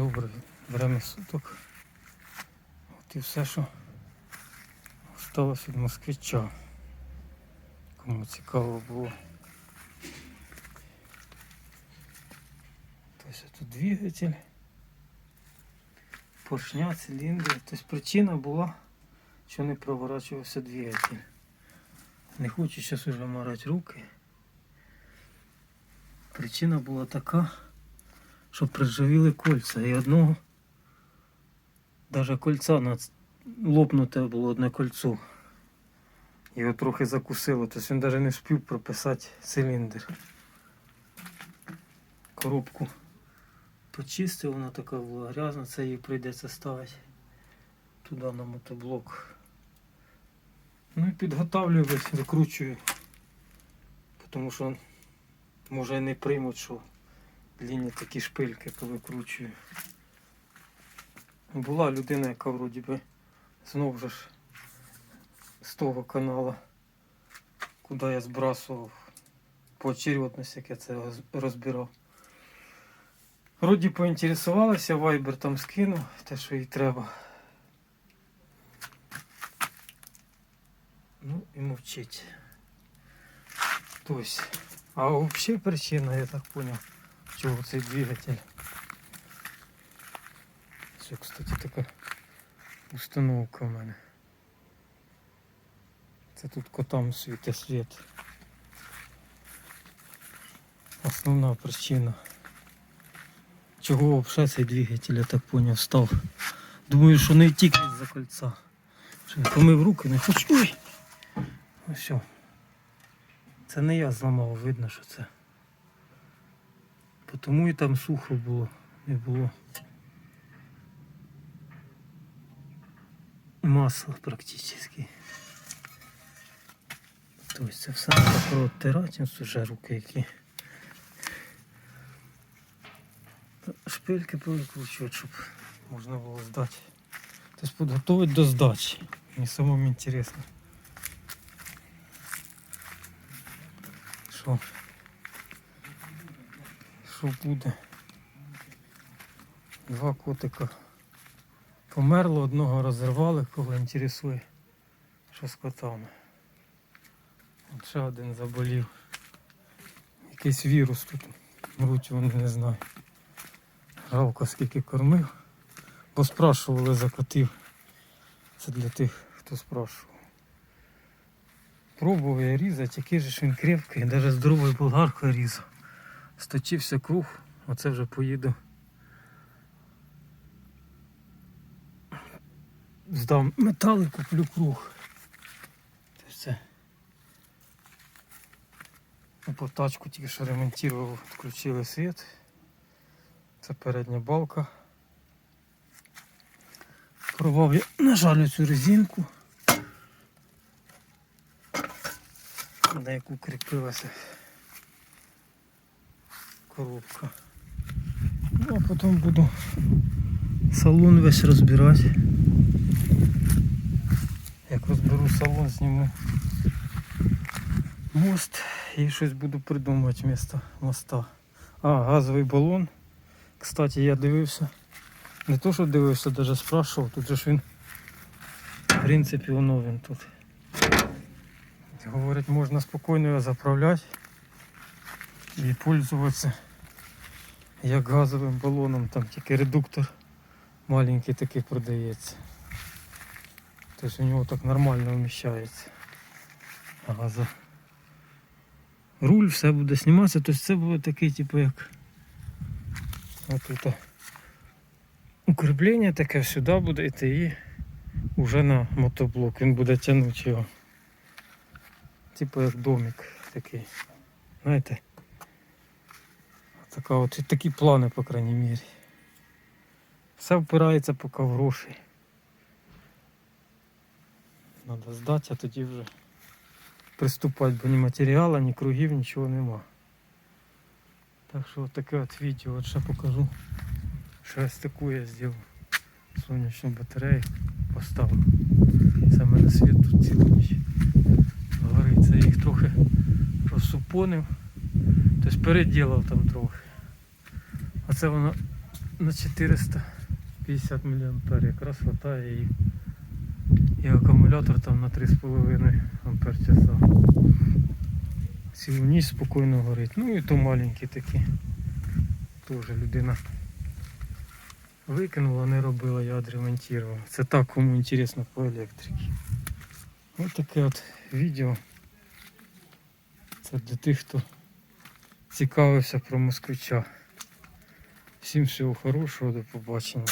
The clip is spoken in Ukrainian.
Добре время суток. От і все, що осталось від москвича. Кому цікаво було. Тобто тут двигатель, поршня, циліндри. Тобто причина була, що не проворачувався двигатель. Не хочу зараз уже марати руки. Причина була така, що прижавіли кольця і одного навіть кольця на лопнуте було одне кольцо. Його трохи закусило, тобто він навіть не встиг прописати циліндр. Коробку почистив, вона така була грязна, це її прийдеться ставити туди на мотоблок. Ну і підготавлюю весь, викручую. Тому що може не приймуть, що длінні такі шпильки, то викручую. Була людина, яка вроді би знову ж з того каналу, куди я збрасував поочередності, як я це розбирав. Вроді поінтересувалася, вайбер там скинув те, що їй треба. Ну і мовчить. Тобто, а взагалі причина, я так понял, чого цей двигатель. Це, кстати, така установка в мене. Це тут котам світить світ. Основна причина. Чого взагалі цей двигатель, я так поняв, став. Думаю, що не тільки з-за кольця. Що помив руки, не хочу. Ой! Ну все. Це не я зламав, видно, що це. Тому і там сухо було, не було. Масла практично. Тобто це все протирати, ось вже руки які. Шпильки повикручувати, щоб можна було здати. Тобто підготувати до здачі. Мені самому інтересно. Що? Що буде? Два котика померло, одного розірвали, кого інтересує. Що з котами. От ще один заболів. Якийсь вірус тут. Мруть вони не знаю. Жалко скільки кормив. Бо спрашували за котів. Це для тих, хто спрашував. Пробував я різати, який же ж він крепкий, навіть здоровою болгаркою різав. Сточився круг, оце вже поїду. Здам метал і куплю круг. Це все. По тачку тільки що ремонтував, включили світ. Це передня балка. Порвав я, на жаль, цю резинку, на яку кріпилася коробка. Ну, а потім буду салон весь розбирати. Як розберу салон, зніму мост і щось буду придумувати вместо моста. А, газовий балон. Кстати, я дивився. Не то, що дивився, навіть спрашував, тут же ж він, в принципі, воно тут. Говорить, можна спокійно його заправляти і пользуватися як газовим балоном, там тільки редуктор маленький такий продається. Тобто у нього так нормально вміщається. Газа. Руль, все буде зніматися, тобто це буде такий, типу, як отут. Укріплення таке сюди буде йти і вже на мотоблок. Він буде тягнути його. Типу як домик такий. Знаєте? Така от, такі плани, по крайній мірі. Все впирається поки в гроші. Треба здати, а тоді вже приступати, бо ні матеріалу, ні кругів, нічого нема. Так що от таке от відео, от ще покажу. Що з таку я зробив. Сонячну батарею поставив. Це в мене світ тут цілу ніч горить. Це я їх трохи розсупонив. Тобто переділав там трохи. Це воно на 450 мА якраз хватає і, і акумулятор там на 3,5 ампер часа. Цілу ніч спокійно горить. Ну і то маленькі такі. Теж людина викинула, не робила, я відремонтував. Це так, кому інтересно по електриці. Ось таке от відео. Це для тих, хто цікавився про москвича. Всім всього хорошого, до побачення.